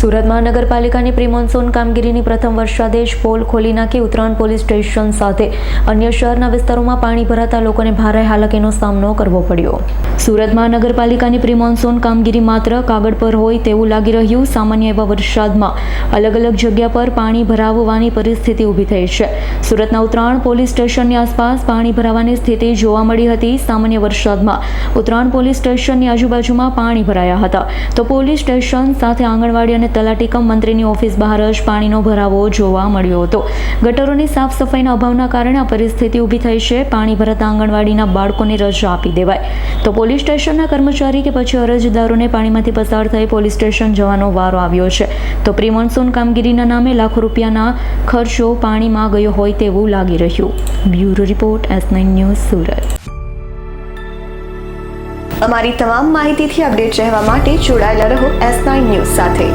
સુરત મહાનગરપાલિકાની pre monsoon કામગીરીની પ્રથમ વર્ષાદેશ પોલ ખોલી નાખી ઉત્તરાયણ પોલીસ સ્ટેશન સાથે. અન્ય શહેરના વિસ્તારોમાં પાણી ભરાતા લોકોને ભારે હાલાકીનો સામનો કરવો પડ્યો. સુરત મહાનગરપાલિકાની પ્રિમોન્સોન કામગીરી માત્ર કાગળ પર હોય તેવું લાગી રહ્યું. સામાન્ય એવા વરસાદમાં અલગ અલગ જગ્યા પર પાણી ભરાવવાની પરિસ્થિતિ ઊભી થઈ છે. સુરતના ઉત્તરાયણ પોલીસ સ્ટેશનની આસપાસ પાણી ભરાવાની સ્થિતિ જોવા મળી હતી. સામાન્ય વરસાદમાં ઉત્તરાયણ પોલીસ સ્ટેશનની આજુબાજુમાં પાણી ભરાયા હતા. તો પોલીસ સ્ટેશન સાથે આંગણવાડી અને તલાટી કમ મંત્રીની ઓફિસ બહાર જ પાણીનો ભરાવો જોવા મળ્યો હતો. ગટરોની સાફ સફાઈના અભાવના કારણે આ પરિસ્થિતિ ઊભી થઈ છે. પાણી ભરાતા આંગણવાડીના બાળકોને રજા આપી દેવાય. તો પોલીસ સ્ટેશનના કર્મચારી કે પછી અરજદારોને પાણીમાંથી પસાર થઈ પોલીસ સ્ટેશન જવાનો વારો આવ્યો છે. તો પ્રી કામગીરીના નામે લાખો રૂપિયાના ખર્ચો પાણીમાં ગયો હોય તેવું લાગી રહ્યું. Bureau report, S nine news, Surat. અમારી તમામ માહિતીથી અપડેટ રહેવા માટે જોડાયેલા રહો એસ નાઇન ન્યૂઝ સાથે.